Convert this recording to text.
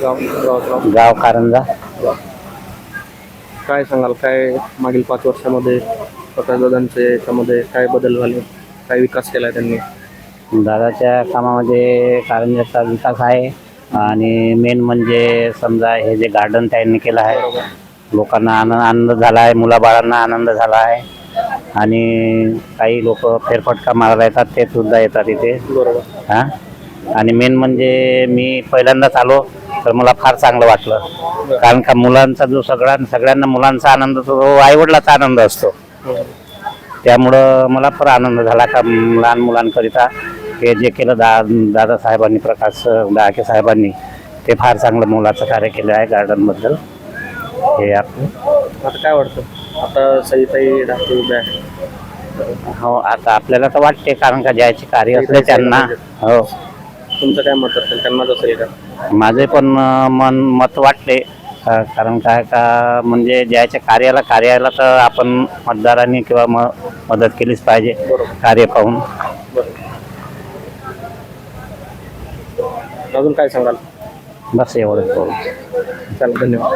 गाव कारंजा. काय सांगाल? काय मागील पाच वर्षामध्ये प्रकाशदादांचे याच्यामध्ये काय बदल झाले? काय विकास केलाय त्यांनी? दादाच्या कामामध्ये कारंजाचा विकास आहे आणि मेन म्हणजे समजा हे जे गार्डन त्यांनी केलं आहे लोकांना आनंद आनंद झाला आहे मुलाबाळांना आनंद झाला आहे आणि काही लोक फेरफटका मारायला येतात ते सुद्धा येतात इथे. बरोबर. हां? आणि मेन म्हणजे मी पहिल्यांदाच आलो तर मला फार चांगलं वाटलं. कारण का मुलांचा जो सगळ्या सगळ्यांना मुलांचा आनंद तो आईवडिलाचा आनंद असतो. त्यामुळं मला फार आनंद झाला का लहान मुलांकरिता हे जे केलं दा दादासाहेबांनी प्रकाश डाके साहेबांनी ते फार चांगलं मुलाचं कार्य केलं आहे गार्डनबद्दल. हे आपलं. आता काय वाटतं? आता सईताई ढाके उभे आहे हो आता आपल्याला तर वाटते कारण का ज्याचे कार्य असले त्यांना. हो. तुमचं काय मत असेल? त्यांनाच असेल का? माझे पण अं, मन मत वाटले. अं, कारण काय का म्हणजे ज्याच्या कार्याला कार्याला तर आपण मतदारांनी किंवा म मदत केलीच पाहिजे. बरोबर. कार्य पाहून. अजून काय सांगाल? बस एवढंच. बोलू चालेल धन्यवाद